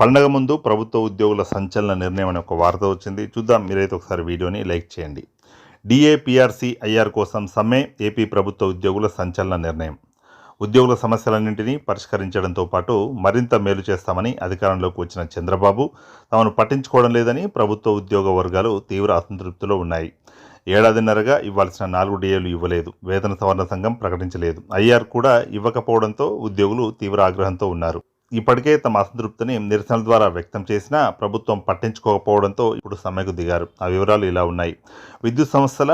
పండగ ముందు ప్రభుత్వ ఉద్యోగుల సంచలన నిర్ణయం అనే ఒక వార్త వచ్చింది. చూద్దాం మీరైతే ఒకసారి వీడియోని లైక్ చేయండి. డిఏపిఆర్సీ ఐఆర్ కోసం సమ్మె ఏపీ ప్రభుత్వ ఉద్యోగుల సంచలన నిర్ణయం. ఉద్యోగుల సమస్యలన్నింటినీ పరిష్కరించడంతో పాటు మరింత మేలు చేస్తామని అధికారంలోకి వచ్చిన చంద్రబాబు తాను పట్టించుకోవడం లేదని ప్రభుత్వ ఉద్యోగ వర్గాలు తీవ్ర అసంతృప్తిలో ఉన్నాయి. ఏడాదిన్నరగా ఇవ్వాల్సిన నాలుగు డిఏలు ఇవ్వలేదు. వేతన సవరణ సంఘం ప్రకటించలేదు. ఐఆర్ కూడా ఇవ్వకపోవడంతో ఉద్యోగులు తీవ్ర ఆగ్రహంతో ఉన్నారు. ఇప్పటికే తమ అసంతృప్తిని నిరసనల ద్వారా వ్యక్తం చేసినా ప్రభుత్వం పట్టించుకోకపోవడంతో ఇప్పుడు సమ్మెకు దిగారు. ఆ వివరాలు ఇలా ఉన్నాయి. విద్యుత్ సంస్థల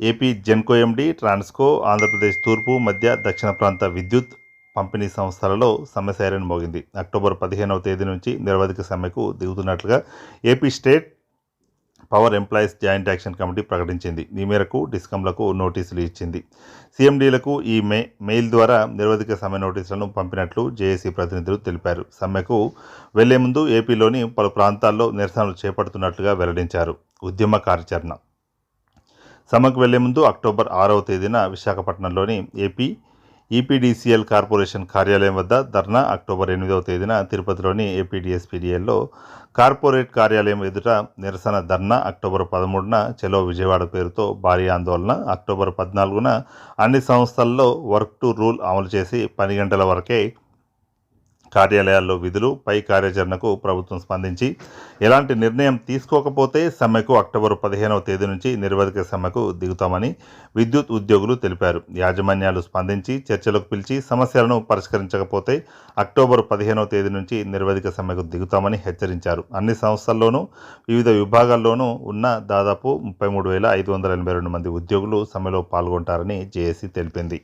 ఏపీ జెన్కో ఎండి ట్రాన్స్కో ఆంధ్రప్రదేశ్ తూర్పు మధ్య దక్షిణ ప్రాంత విద్యుత్ పంపిణీ సంస్థలలో సమ్మె సైరన్ మోగింది. అక్టోబర్ పదిహేనవ తేదీ నుంచి నిరవధిక సమ్మెకు దిగుతున్నట్లుగా AP state power employees joint action committee ప్రకటించింది. ఈ మేరకు డిస్కంలకు నోటీసులు ఇచ్చింది. సీఎండీలకు ఈ మే మెయిల్ ద్వారా నిరవధిక సమ్మె నోటీసులను పంపినట్లు జేఏసీ ప్రతినిధులు తెలిపారు. సమ్మెకు వెళ్ళే ముందు ఏపీలోని పలు ప్రాంతాల్లో నిరసనలు చేపడుతున్నట్లుగా వెల్లడించారు. ఉద్యమ కార్యాచరణ. సమ్మెకు వెళ్ళే ముందు అక్టోబర్ ఆరవ తేదీన విశాఖపట్నంలోని ఏపీ ఈపీడీసీఎల్ కార్పొరేషన్ కార్యాలయం వద్ద ధర్నా అక్టోబర్ ఎనిమిదవ తేదీన తిరుపతిలోని ఏపీడీఎస్పీడీఎల్లో కార్పొరేట్ కార్యాలయం ఎదుట నిరసన ధర్నా అక్టోబర్ పదమూడున చెలో విజయవాడ పేరుతో భారీ ఆందోళన. అక్టోబర్ పద్నాలుగున అన్ని సంస్థల్లో వర్క్ టు రూల్ అమలు చేసి పని గంటల వరకే కార్యాలయాల్లో విధులు పై కార్యాచరణకు ప్రభుత్వం స్పందించి ఎలాంటి నిర్ణయం తీసుకోకపోతే సమ్మెకు అక్టోబర్ పదిహేనవ తేదీ నుంచి నిరవధిక సమ్మెకు దిగుతామని విద్యుత్ ఉద్యోగులు తెలిపారు. యాజమాన్యాలు స్పందించి చర్చలకు పిలిచి సమస్యలను పరిష్కరించకపోతే అక్టోబర్ పదిహేనవ తేదీ నుంచి నిరవధిక సమ్మెకు దిగుతామని హెచ్చరించారు. అన్ని సంస్థల్లోనూ వివిధ విభాగాల్లోనూ ఉన్న దాదాపు ముప్పై మూడు వేల ఐదు వందల ఎనభై రెండు మంది ఉద్యోగులు సమ్మెలో పాల్గొంటారని జేఏసీ తెలిపింది.